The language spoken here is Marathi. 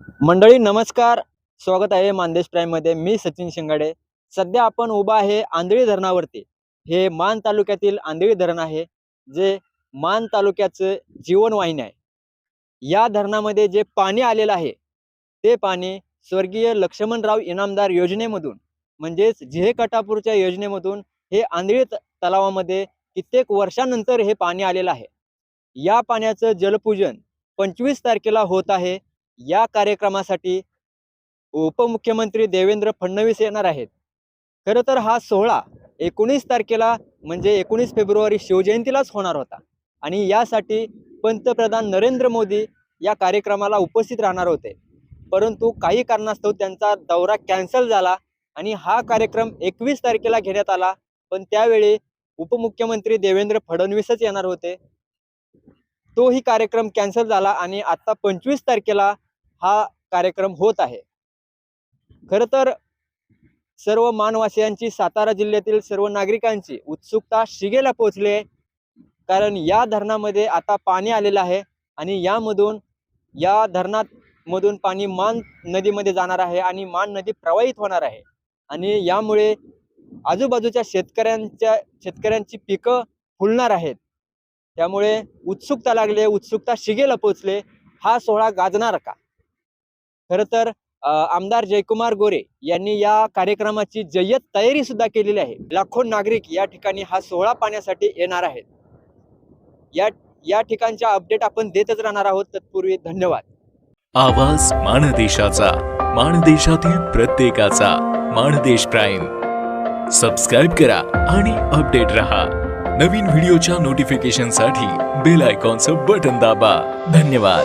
मंडळी नमस्कार. स्वागत आहे मानदेश प्राईममध्ये मी सचिन शिंगाडे. सध्या आपण उभा आहे आंधळी धरणावरती. हे मान तालुक्यातील आंधळी धरण आहे जे मान तालुक्याचं जीवनवाहिनी आहे. या धरणामध्ये जे पाणी आलेलं आहे ते पाणी स्वर्गीय लक्ष्मणराव इनामदार योजनेमधून म्हणजेच झिहे कटापूरच्या योजनेमधून हे आंधळी तलावामध्ये कित्येक वर्षानंतर हे पाणी आलेलं आहे. या पाण्याचं जलपूजन पंचवीस तारखेला होत आहे. या कार्यक्रमासाठी उपमुख्यमंत्री देवेंद्र फडणवीस येणार आहेत. खरं तर हा सोहळा एकोणीस तारखेला म्हणजे एकोणीस फेब्रुवारी शिवजयंतीलाच होणार होता. आणि यासाठी पंतप्रधान नरेंद्र मोदी या कार्यक्रमाला उपस्थित राहणार होते. परंतु काही कारणास्तव त्यांचा दौरा कॅन्सल झाला आणि हा कार्यक्रम एकवीस तारखेला घेण्यात आला. पण त्यावेळी उपमुख्यमंत्री देवेंद्र फडणवीसच येणार होते. तोही कार्यक्रम कॅन्सल झाला आणि आता पंचवीस तारखेला हा कार्यक्रम होत आहे. खरं तर सर्व मानवासियांची सातारा जिल्ह्यातील सर्व नागरिकांची उत्सुकता शिगेला पोहोचली आहे. कारण या धरणामध्ये आता पाणी आलेलं आहे आणि यामधून या धरणात मधून पाणी मान नदीमध्ये जाणार आहे आणि मान नदी प्रवाहित होणार आहे. आणि यामुळे आजूबाजूच्या शेतकऱ्यांच्या शेतकऱ्यांची पिकं फुलणार आहेत. त्यामुळे उत्सुकता लागले उत्सुकता शिगेला पोचले हा सोहळा गाजणार का? खरं तर आमदार जयकुमार गोरे यांनी या कार्यक्रमाची जय्यत तयारी सुद्धा केलेली आहे. लाखो नागरिक या ठिकाणी हा सोहळा पाहण्यासाठी येणार आहेत. या या ठिकाणच्या अपडेट आपण देतच राहणार आहोत. तत्पूर्वी धन्यवाद. आवाज माणदेशाचा माणदेशातील प्रत्येकाचा माणदेश प्राईम. सबस्क्राईब करा आणि अपडेट रहा. नवीन व्हिडिओच्या नोटिफिकेशनसाठी बेल आयकॉनचं बटन दाबा. धन्यवाद.